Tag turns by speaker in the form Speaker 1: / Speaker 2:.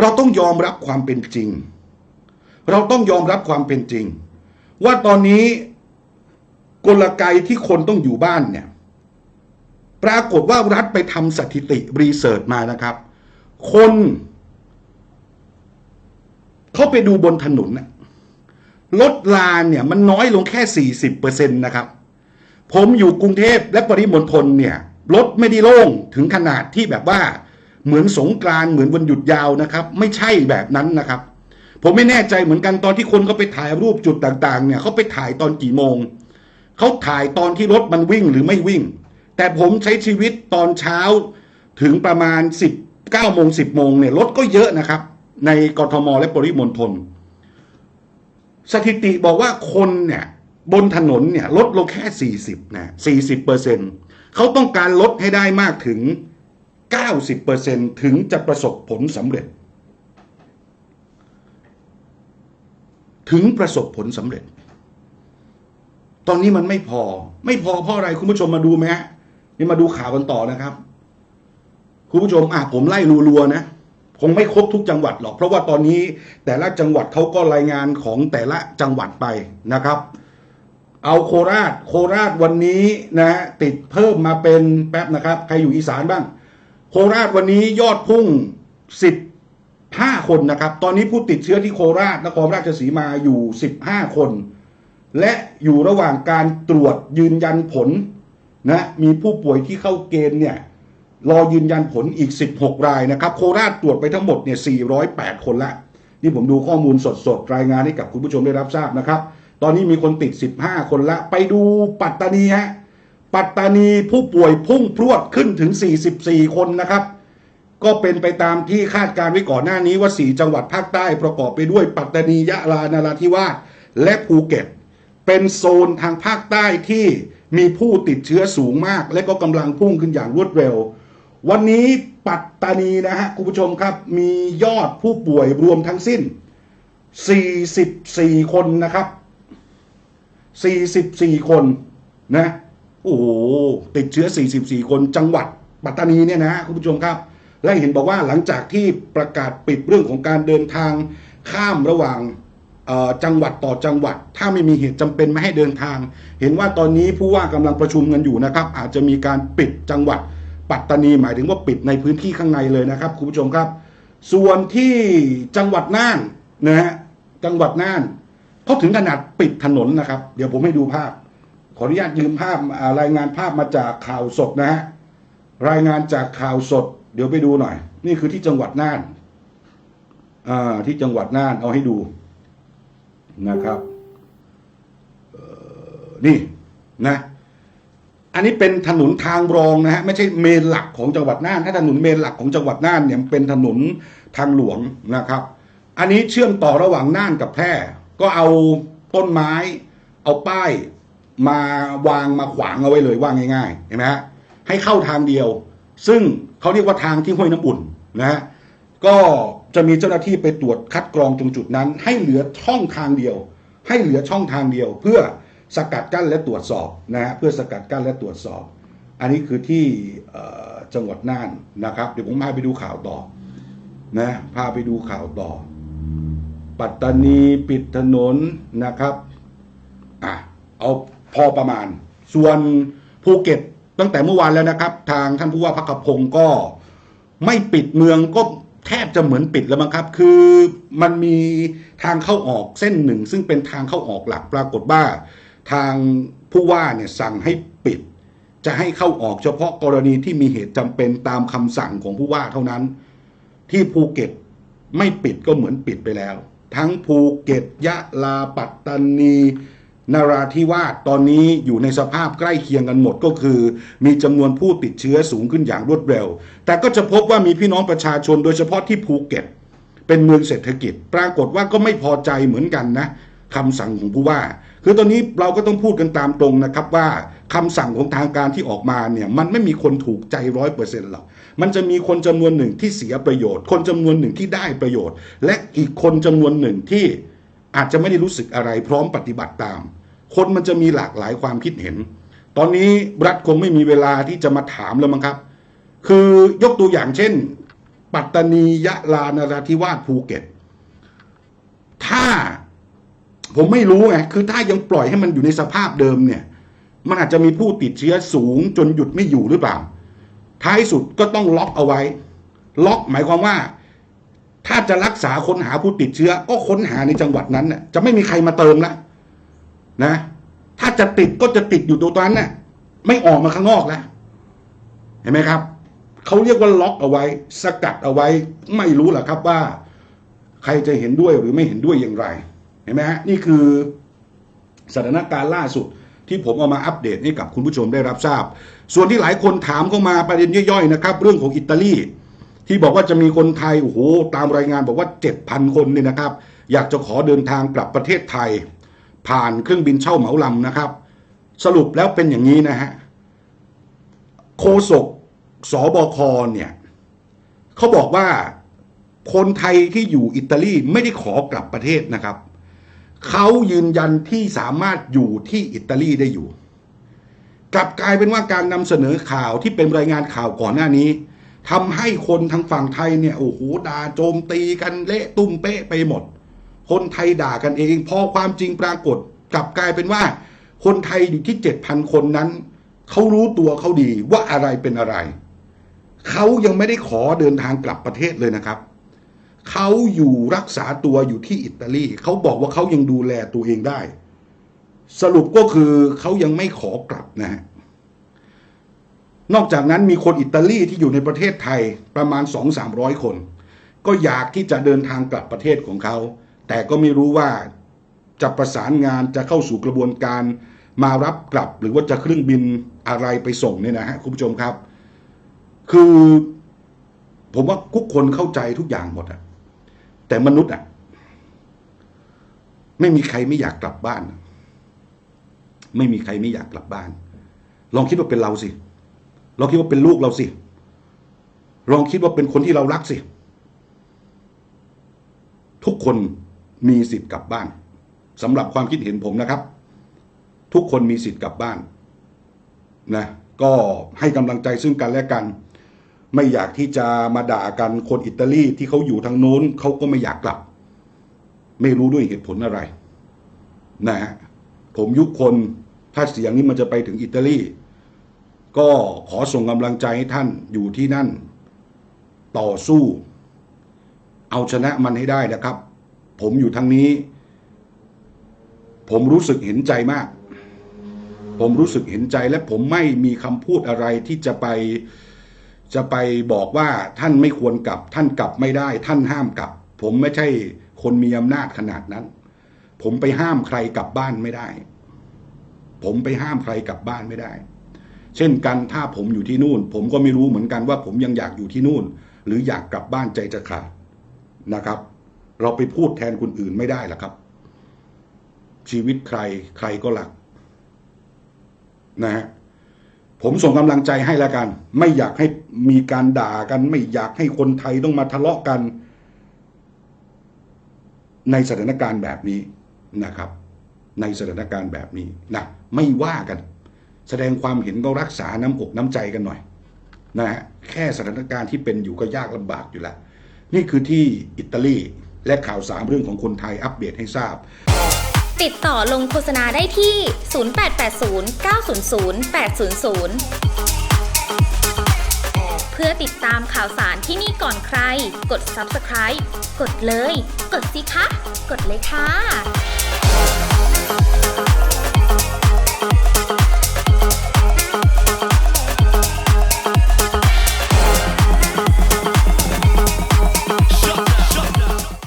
Speaker 1: เราต้องยอมรับความเป็นจริง เราต้องยอมรับความเป็นจริง ว่าตอนนี้กลไกที่คนต้องอยู่บ้านเนี่ยปรากฏว่ารัฐไปทำสถิติรีเสิร์ชมานะครับ คนเขาไปดูบนถนนนะรถลาเนี่ยมันน้อยลงแค่ 40%นะครับ ผมอยู่กรุงเทพและปริมณฑลเนี่ยรถไม่ได้โล่งถึงขนาดที่แบบว่า เหมือนสงกรานเหมือนวันหยุดยาวนะครับ ไม่ใช่แบบนั้นนะครับ ผมไม่แน่ใจเหมือนกันตอนที่คนเขาไปถ่ายรูปจุดต่างๆ เนี่ยเขาไปถ่ายตอนกี่โมงเขาถ่ายตอนที่รถมันวิ่งหรือไม่วิ่ง แต่ผมใช้ชีวิตตอนเช้าถึงประมาณ19โมง10โมงเนี่ยรถก็เยอะนะครับ ในกรทมและปริมณฑลสถิติบอกว่าคนเนี่ยบนถนนเนี่ยลดลงแค่ 40นะ40เปอร์เซ็นต์เขาต้องการลดให้ได้มากถึง 90เปอร์เซ็นถึงจะประสบผลสำเร็จ ถึงประสบผลสำเร็จ ตอนนี้มันไม่พอ ไม่พอเพราะอะไรคุณผู้ชมมาดูไหมฮะนี่มาดูข่าวกันต่อนะครับ คุณผู้ชมอะผมไล่รัวๆนะคงไม่ครบทุกจังหวัดหรอก เพราะว่าตอนนี้แต่ละจังหวัดเขาก็รายงานของแต่ละจังหวัดไปนะครับ เอาโคราช โคราชวันนี้นะฮะติดเพิ่มมาเป็นแป๊บนะครับ ใครอยู่อีสานบ้าง โคราชวันนี้ยอดพุ่ง 15 คนนะครับ ตอนนี้ผู้ติดเชื้อที่โคราชนครราชสีมาอยู่ 15 คน และอยู่ระหว่างการตรวจยืนยันผลนะมีผู้ป่วยที่เข้าเกณฑ์เนี่ยรอยืนยันผลอีก 16 รายนะครับ โคราชตรวจไปทั้งหมดเนี่ย 408 คนละ นี่ผมดูข้อมูลสดๆ รายงานให้กับคุณผู้ชมได้รับทราบนะครับ ตอนนี้มีคนติด 15 คนละ ไปดูปัตตานีฮะ ปัตตานีผู้ป่วยพุ่งพรวดขึ้นถึง 44 คนนะครับ ก็เป็นไปตามที่คาดการไว้ก่อนหน้านี้ว่า 4 จังหวัดภาคใต้ประกอบไปด้วยปัตตานียะลานาราธิวาสและภูเก็ต เป็นโซนทางภาคใต้ที่มีผู้ติดเชื้อสูงมาก และก็กำลังพุ่งขึ้นอย่างรวดเร็ว วันนี้ปัตตานีนะฮะคุณผู้ชมครับมียอดผู้ป่วยรวมทั้งสิ้น 44 คนนะครับ 44 คนนะ โอ้โหติดเชื้อ 44 คนจังหวัดปัตตานีเนี่ยนะคุณผู้ชมครับ และเห็นบอกว่าหลังจากที่ประกาศปิดเรื่องของการเดินทางข้ามระหว่างจังหวัดต่อจังหวัด ถ้าไม่มีเหตุจำเป็นไม่ให้เดินทาง เห็นว่าตอนนี้ผู้ว่ากำลังประชุมกันอยู่นะครับ อาจจะมีการปิดจังหวัดปัตตานีหมายถึงว่าปิดในพื้นที่ข้างในเลยนะครับคุณผู้ชมครับ ส่วนที่จังหวัดน่านนะฮะจังหวัดน่านเขาถึงขนาดปิดถนนนะครับ เดี๋ยวผมให้ดูภาพ ขออนุญาตยืมภาพรายงานภาพมาจากข่าวสดนะฮะรายงานจากข่าวสด เดี๋ยวไปดูหน่อย นี่คือที่จังหวัดน่านที่จังหวัดน่านเอาให้ดูนะครับนี่นะอันนี้เป็นถนนทางรองนะฮะไม่ใช่เมนหลักของจังหวัดน่าน ถ้าถนนเมนหลักของจังหวัดน่านเนี่ยเป็นถนนทางหลวงนะครับ อันนี้เชื่อมต่อระหว่างน่านกับแพร่ ก็เอาต้นไม้ เอาป้าย มาวางมาขวางเอาไว้เลยว่าง่ายๆเห็นไหมฮะให้เข้าทางเดียว ซึ่งเขาเรียกว่าทางที่ห้วยน้ำอุ่นนะฮะก็จะมีเจ้าหน้าที่ไปตรวจคัดกรองตรงจุดนั้น ให้เหลือช่องทางเดียว ให้เหลือช่องทางเดียว เพื่อสกัดกั้นและตรวจสอบนะฮะเพื่อสกัดกั้นและตรวจสอบ อันนี้คือที่จังหวัดน่านนะครับ เดี๋ยวผมพาไปดูข่าวต่อนะพาไปดูข่าวต่อ ปัตตานีปิดถนนนะครับอะเอา พอประมาณ ส่วนภูเก็ตตั้งแต่เมื่อวานแล้วนะครับ ทางท่านผู้ว่าพักพงศ์ก็ไม่ปิดเมืองก็แทบจะเหมือนปิดแล้วมั้งครับ คือมันมีทางเข้าออกเส้นหนึ่ง ซึ่งเป็นทางเข้าออกหลักปรากฏว่า ทางผู้ว่าเนี่ยสั่งให้ปิด จะให้เข้าออกเฉพาะกรณีที่มีเหตุจำเป็นตามคำสั่งของผู้ว่าเท่านั้น ที่ภูเก็ตไม่ปิดก็เหมือนปิดไปแล้ว ทั้งภูเก็ตยะลาปัตตานี นาราธิวาสตอนนี้อยู่ในสภาพใกล้เคียงกันหมดก็คือ มีจำนวนผู้ติดเชื้อสูงขึ้นอย่างรวดเร็ว แต่ก็จะพบว่ามีพี่น้องประชาชนโดยเฉพาะที่ภูเก็ต เป็นเมืองเศรษฐกิจ ปรากฏว่าก็ไม่พอใจเหมือนกันนะคำสั่งของผู้ว่า คือตอนนี้เราก็ต้องพูดกันตามตรงนะครับว่าคำสั่งของทางการที่ออกมาเนี่ยมันไม่มีคนถูกใจร้อยเปอร์เซ็นต์หรอกมันจะมีคนจำนวนหนึ่งที่เสียประโยชน์ คนจำนวนหนึ่งที่ได้ประโยชน์ และอีกคนจำนวนหนึ่งที่ อาจจะไม่ได้รู้สึกอะไรพร้อมปฏิบัติตาม คนมันจะมีหลากหลายความคิดเห็น ตอนนี้รัฐคงไม่มีเวลาที่จะมาถามแล้วมั้งครับ คือยกตัวอย่างเช่น ปัตตานียะลานราธิวาสภูเก็ต ถ้าผมไม่รู้ไงคือถ้ายังปล่อยให้มันอยู่ในสภาพเดิมเนี่ย มันอาจจะมีผู้ติดเชื้อสูงจนหยุดไม่อยู่หรือเปล่า ท้ายสุดก็ต้องล็อกเอาไว้ ล็อกหมายความว่า ถ้าจะรักษาค้นหาผู้ติดเชื้อ ก็ค้นหาในจังหวัดนั้นน่ะจะไม่มีใครมาเติมแล้วนะ ถ้าจะติดก็จะติดอยู่ตรงนั้นน่ะ ไม่ออกมาข้างนอกแล้วเห็นไหมครับเขาเรียกว่าล็อกเอาไว้ สกัดเอาไว้ ไม่รู้หละครับว่า ใครจะเห็นด้วยหรือไม่เห็นด้วยอย่างไร เห็นไหมฮะนี่คือสถานการณ์ล่าสุดที่ผมเอามาอัปเดตให้กับคุณผู้ชมได้รับทราบ ส่วนที่หลายคนถามเข้ามาประเด็นย่อยๆนะครับ เรื่องของอิตาลี ที่บอกว่าจะมีคนไทยโอ้โหตามรายงานบอกว่า 7,000 คนเนี่ยนะครับ อยากจะขอเดินทางกลับประเทศไทย ผ่านเครื่องบินเช่าเหมาลำนะครับ สรุปแล้วเป็นอย่างนี้นะฮะโฆษกสบคเนี่ยเขาบอกว่าคนไทยที่อยู่อิตาลีไม่ได้ขอกลับประเทศนะครับเขายืนยันที่สามารถอยู่ที่อิตาลีได้อยู่ กลับกลายเป็นว่าการนำเสนอข่าวที่เป็นรายงานข่าวก่อนหน้านี้ ทำให้คนทางฝั่งไทยเนี่ยโอ้โหด่าโจมตีกันเละตุ้มเป๊ะไปหมด คนไทยด่ากันเองพอความจริงปรากฏกลับกลายเป็นว่า คนไทยอยู่ที่เจ็ดพันคนนั้นเขารู้ตัวเขาดีว่าอะไรเป็นอะไรเขายังไม่ได้ขอเดินทางกลับประเทศเลยนะครับเขาอยู่รักษาตัวอยู่ที่อิตาลีเขาบอกว่าเขายังดูแลตัวเองได้ สรุปก็คือเขายังไม่ขอกลับนะฮะ นอกจากนั้นมีคนอิตาลีที่อยู่ในประเทศไทยประมาณ 2-300 คน ก็อยากที่จะเดินทางกลับประเทศของเขา แต่ก็ไม่รู้ว่าจะประสานงานจะเข้าสู่กระบวนการมารับกลับ หรือว่าจะเครื่องบินอะไรไปส่งเนี่ยนะฮะคุณผู้ชมครับ คือผมว่าทุกคนเข้าใจทุกอย่างหมดอะแต่มนุษย์อะไม่มีใครไม่อยากกลับบ้าน ไม่มีใครไม่อยากกลับบ้าน ลองคิดว่าเป็นเราสิ ลองคิดว่าเป็นลูกเราสิลองคิดว่าเป็นคนที่เรารักสิ ทุกคนมีสิทธิ์กลับบ้านสำหรับความคิดเห็นผมนะครับ ทุกคนมีสิทธิ์กลับบ้านนะก็ให้กำลังใจซึ่งกันและกัน ไม่อยากที่จะมาด่ากันคนอิตาลีที่เขาอยู่ทางโน้นเขาก็ไม่อยากกลับ ไม่รู้ด้วยเหตุผลอะไรนะฮะผมยุคคนถ้าเสียงนี้มันจะไปถึงอิตาลี ก็ขอส่งกำลังใจให้ท่านอยู่ที่นั่น ต่อสู้ เอาชนะมันให้ได้นะครับ ผมอยู่ทางนี้ ผมรู้สึกเห็นใจมาก ผมรู้สึกเห็นใจและผมไม่มีคำพูดอะไรที่จะไปจะไปบอกว่าท่านไม่ควรกลับ ท่านกลับไม่ได้ ท่านห้ามกลับ ผมไม่ใช่คนมีอำนาจขนาดนั้น ผมไปห้ามใครกลับบ้านไม่ได้ ผมไปห้ามใครกลับบ้านไม่ได้ เช่นกันถ้าผมอยู่ที่นู่น ผมก็ไม่รู้เหมือนกันว่าผมยังอยากอยู่ที่นู่น หรืออยากกลับบ้านใจจะขาดนะครับ เราไปพูดแทนคนอื่นไม่ได้หรอกครับ ชีวิตใครใครก็รักนะฮะผมส่งกำลังใจให้ล้วกัน ไม่อยากให้มีการด่ากัน ไม่อยากให้คนไทยต้องมาทะเลาะกัน ในสถานการณ์แบบนี้นะครับ ในสถานการณ์แบบนี้นะไม่ว่ากัน แสดงความเห็นก็รักษาน้ำอกน้ำใจกันหน่อยนะฮะแค่สถานการณ์ที่เป็นอยู่ก็ยากลำบากอยู่แล้วนี่คือที่อิตาลีและข่าวสารเรื่องของคนไทยอัปเดตให้ทราบ
Speaker 2: ติดต่อลงโฆษณาได้ที่ 0880 900 800 เพื่อติดตามข่าวสารที่นี่ก่อนใคร กด subscribe กดเลย กดสิคะ กดเลยค่ะ